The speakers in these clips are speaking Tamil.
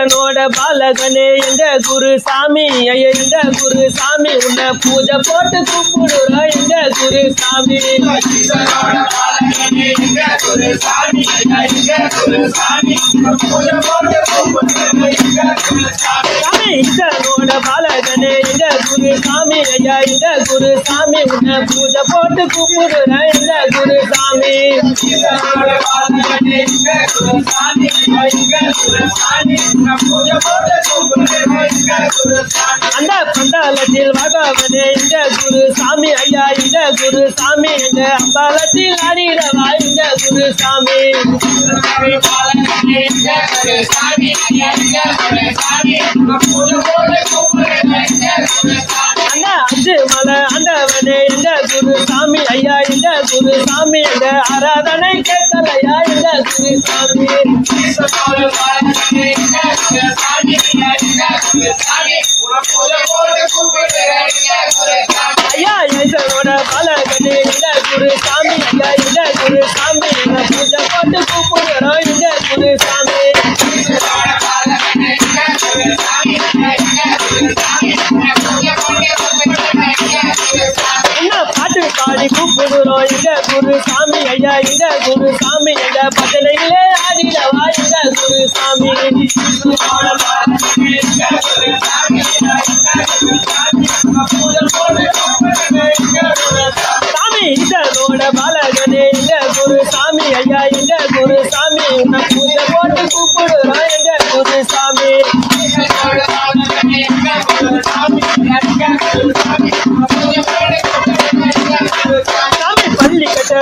முருகனோட பாலகனே எங்க குருசாமி? எங்க குருசாமி? உன்னை பூஜை போட்டு கும்பிடுறா எங்க குருசாமி? ஈசனோட பாலகனே எங்க குருசாமி? ஐயா எங்க குருசாமி? உன்னை பூஜை போட்டு கும்பிடுறா எங்க குருசாமி? சுரசாமி சுரசாமி அந்த பண்டாலத்தில் பகவனே இந்த குரு சாமி ஐயா இந்த குரு சாமி எங்க அம்பாலத்தில் அடிரவா இந்த குரு சாமி சாமி சாமி வந்து சாமி எங்க ஆராதனை கேட்கலையா எங்க சாமி ஐயா ஏசனோட பல கட்டி எங்க குரு சாமி எங்க குரு சாமி பூஜை போட்டு கூப்பிடு. கூப்பிடுறோம் இந்த குரு சாமி ஐயா இந்த குரு சாமி ஐயா பட்டணையிலே ஆடிடவா இந்த குரு சாமி சாமி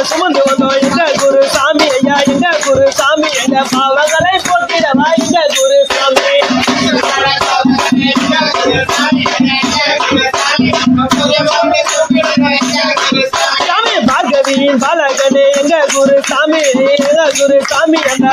சுமந்து வந்தோம் இந்த குரு சாமி ஐயா இந்த குரு சாமி இந்த பாவங்களை போக்கிடவா இந்த குரு சாமி? சாமி பாகவியின் பாலகனே எங்க குரு சாமி எங்க குரு சாமி என்ற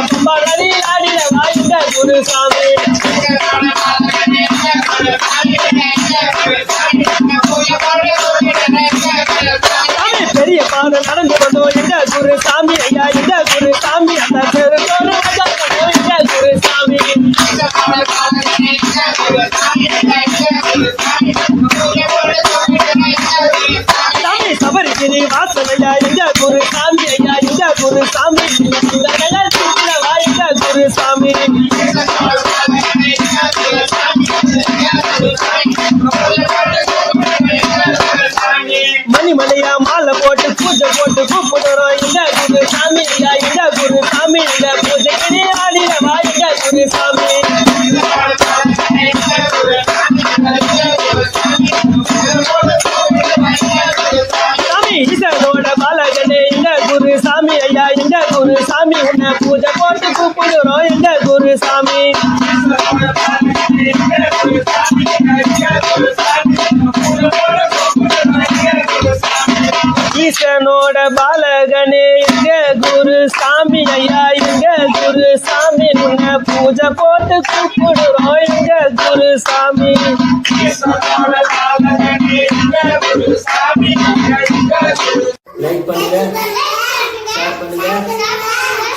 குரு சாமி உன்னை பூஜை போட்டு கூப்பிடுறோம் எங்க குரு சாமி ஈசனோட பாலகனே எங்க குரு சாமி ஐயா? எங்க குரு சாமி உன்னை பூஜை போட்டு கூப்பிடுறோம் எங்க குரு சாமி